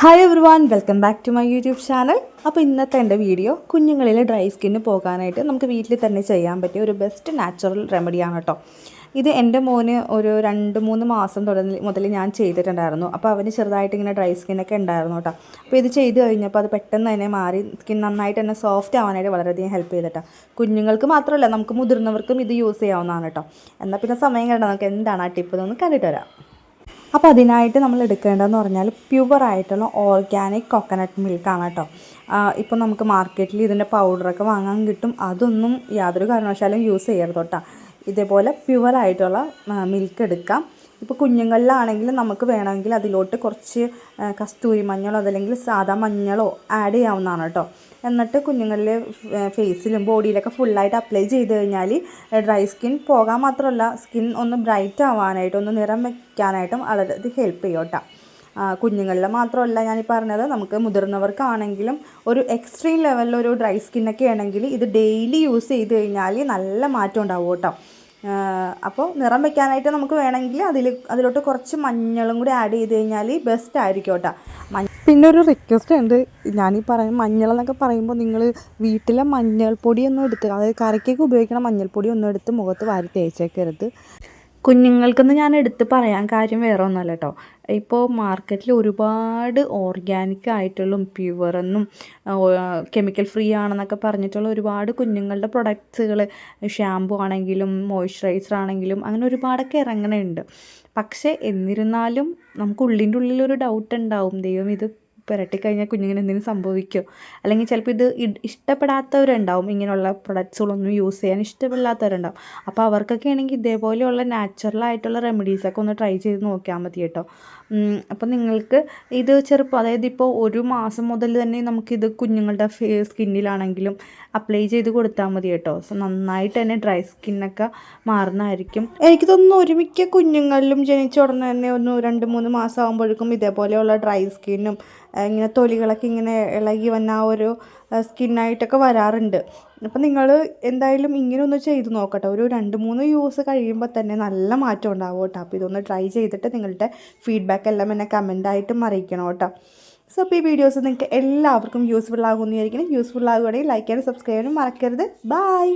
Hi everyone welcome back to my YouTube channel അപ്പോൾ ഇന്നത്തെ എന്റെ വീഡിയോ കുഞ്ഞുങ്ങളിൽ ഡ്രൈ സ്കിന്ന് പോകാനായിട്ട് നമുക്ക് വീട്ടിൽ തന്നെ ചെയ്യാൻ പറ്റിയ ഒരു ബെസ്റ്റ് നാച്ചുറൽ റെമഡിയാണ് കേട്ടോ ഇത് എന്റെ മോന് ഒരു രണ്ട് മൂന്ന് മാസം തുടങ്ങി മുതൽ ഞാൻ ചെയ്തിട്ടുണ്ടായിരുന്നു. അപ്പോൾ അവന് ചെറുതായിട്ട് ഇങ്ങനെ ഡ്രൈ സ്കിന്നൊക്കെ ഉണ്ടായിരുന്നു കേട്ടോ അപ്പോൾ ഇത് ചെയ്ത് കഴിഞ്ഞപ്പോൾ അത് പെട്ടെന്ന് തന്നെ മാറി സ്കിൻ നന്നായിട്ട് തന്നെ സോഫ്റ്റ് ആവാനായിട്ട് വളരെയധികം ഹെൽപ്പ് ചെയ്തിട്ടാ. കുഞ്ഞുങ്ങൾക്ക് മാത്രമല്ല നമുക്ക് മുതിർന്നവർക്കും ഇത് യൂസ് ചെയ്യാവുന്നതാണ് കേട്ടോ എന്നാൽ പിന്നെ സമയം കണ്ടാൽ നമുക്ക് എന്താണ് ആ ടിപ്പ് എന്നൊന്ന് കണ്ടിട്ട് വരാം. അപ്പോൾ അതിനായിട്ട് നമ്മൾ എടുക്കേണ്ടതെന്ന് പറഞ്ഞാൽ പ്യുവർ ആയിട്ടുള്ള ഓർഗാനിക് കോക്കനട്ട് മിൽക്കാണ് കേട്ടോ. ഇപ്പോൾ നമുക്ക് മാർക്കറ്റിൽ ഇതിന്റെ പൗഡറൊക്കെ വാങ്ങാൻ കിട്ടും. അതൊന്നും യാതൊരു കാരണവശാലും യൂസ് ചെയ്യരുത് കേട്ടോ. ഇതേപോലെ പ്യുവർ ആയിട്ടുള്ള മിൽക്ക് എടുക്കാം. ഇപ്പോൾ കുഞ്ഞുങ്ങളിലാണെങ്കിൽ നമുക്ക് വേണമെങ്കിൽ അതിലോട്ട് കുറച്ച് കസ്തൂരി മഞ്ഞളോ അതല്ലെങ്കിൽ സാധാ മഞ്ഞളോ ആഡ് ചെയ്യാവുന്നതാണ് കേട്ടോ. എന്നിട്ട് കുഞ്ഞുങ്ങളിലെ ഫേസിലും ബോഡിയിലൊക്കെ ഫുള്ളായിട്ട് അപ്ലൈ ചെയ്ത് കഴിഞ്ഞാൽ ഡ്രൈ സ്കിൻ പോകാൻ മാത്രമല്ല സ്കിൻ ഒന്ന് ബ്രൈറ്റ് ആവാനായിട്ടും ഒന്ന് നിറം വയ്ക്കാനായിട്ടും വളരെ ഇത് ഹെൽപ്പ് ചെയ്യും കുഞ്ഞുങ്ങളിൽ മാത്രമല്ല ഞാൻ ഈ പറഞ്ഞത് നമുക്ക് മുതിർന്നവർക്കാണെങ്കിലും ഒരു എക്സ്ട്രീം ലെവലിൽ ഒരു ഡ്രൈ സ്കിന്നൊക്കെ ആണെങ്കിൽ ഇത് ഡെയിലി യൂസ് ചെയ്ത് കഴിഞ്ഞാൽ നല്ല മാറ്റം ഉണ്ടാവും കേട്ടോ. അപ്പോൾ നിറം വെക്കാനായിട്ട് നമുക്ക് വേണമെങ്കിൽ അതിൽ അതിലോട്ട് കുറച്ച് മഞ്ഞളും കൂടി ആഡ് ചെയ്ത് കഴിഞ്ഞാൽ ബെസ്റ്റ് ആയിരിക്കും കേട്ടോ. മഞ്ഞ പിന്നെ ഒരു റിക്വസ്റ്റ് ഉണ്ട്. ഞാനീ പറയും മഞ്ഞൾ എന്നൊക്കെ പറയുമ്പോൾ നിങ്ങൾ വീട്ടിലെ മഞ്ഞൾപ്പൊടിയൊന്നും എടുത്ത് അതായത് കറിക്കൊക്കെ ഉപയോഗിക്കണ മഞ്ഞൾപ്പൊടി ഒന്നും എടുത്ത് മുഖത്ത് വാരി തേച്ചേക്കരുത്. കുഞ്ഞുങ്ങൾക്കെന്ന് ഞാൻ എടുത്ത് പറയാൻ കാര്യം വേറെ ഒന്നുമല്ല കേട്ടോ. ഇപ്പോൾ മാർക്കറ്റിൽ ഒരുപാട് ഓർഗാനിക് ആയിട്ടുള്ള പ്യുവറെന്നും കെമിക്കൽ ഫ്രീ ആണെന്നൊക്കെ പറഞ്ഞിട്ടുള്ള ഒരുപാട് കുഞ്ഞുങ്ങളുടെ പ്രൊഡക്ട്സുകൾ ഷാമ്പു ആണെങ്കിലും മോയ്സ്ചറൈസർ ആണെങ്കിലും അങ്ങനെ ഒരുപാടൊക്കെ ഇറങ്ങണുണ്ട്. പക്ഷേ എന്നിരുന്നാലും നമുക്ക് ഉള്ളിന്റെ ഉള്ളിലൊരു ഡൗട്ട് ഉണ്ടാവും. ദൈവം ഇത് പുരട്ടിക്കഴിഞ്ഞാൽ കുഞ്ഞിങ്ങനെ എന്തെങ്കിലും സംഭവിക്കുമോ അല്ലെങ്കിൽ ചിലപ്പോൾ ഇത് ഇഷ്ടപ്പെടാത്തവരുണ്ടാവും. ഇങ്ങനെയുള്ള പ്രൊഡക്ട്സുകളൊന്നും യൂസ് ചെയ്യാൻ ഇഷ്ടമില്ലാത്തവരുണ്ടാവും. അപ്പോൾ അവർക്കൊക്കെ ആണെങ്കിൽ ഇതേപോലെയുള്ള നാച്ചുറൽ ആയിട്ടുള്ള റെമഡീസൊക്കെ ഒന്ന് ട്രൈ ചെയ്ത് നോക്കിയാൽ മതി കേട്ടോ. അപ്പോൾ നിങ്ങൾക്ക് ഇത് ചെറുപ്പം അതായത് ഇപ്പോൾ ഒരു മാസം മുതൽ തന്നെ നമുക്കിത് കുഞ്ഞുങ്ങളുടെ സ്കിന്നിലാണെങ്കിലും അപ്ലൈ ചെയ്ത് കൊടുത്താൽ മതി കേട്ടോ. സോ നന്നായിട്ട് തന്നെ ഡ്രൈ സ്കിന്നൊക്കെ മാറുന്നതായിരിക്കും. എനിക്ക് തോന്നുന്നു ഒരുമിക്ക കുഞ്ഞുങ്ങളിലും ജനിച്ച ഉടനെ തന്നെ ഒന്ന് രണ്ട് മൂന്ന് മാസം ആകുമ്പോഴേക്കും ഇതേപോലെയുള്ള ഡ്രൈ സ്കിന്നും ഇങ്ങനെ തൊലികളൊക്കെ ഇങ്ങനെ ഇളകി വന്ന ആ ഒരു സ്കിന്നായിട്ടൊക്കെ വരാറുണ്ട്. അപ്പം നിങ്ങൾ എന്തായാലും ഇങ്ങനെ ഒന്ന് ചെയ്ത് നോക്കട്ടെ. ഒരു രണ്ട് മൂന്ന് യൂസ് കഴിയുമ്പോൾ തന്നെ നല്ല മാറ്റം ഉണ്ടാവും കേട്ടോ. അപ്പോൾ ഇതൊന്ന് ട്രൈ ചെയ്തിട്ട് നിങ്ങളുടെ ഫീഡ്ബാക്ക് എല്ലാം എന്നെ കമന്റായിട്ടും അറിയിക്കണം കേട്ടോ. സോ അപ്പോൾ ഈ വീഡിയോസ് നിങ്ങൾക്ക് എല്ലാവർക്കും യൂസ്ഫുൾ ആകുമെന്ന് വിചാരിക്കണം യൂസ്ഫുൾ ആകുകയാണെങ്കിൽ ലൈക്ക് ചെയ്യാനും സബ്സ്ക്രൈബ് ചെയ്യാനും മറക്കരുത്. ബൈ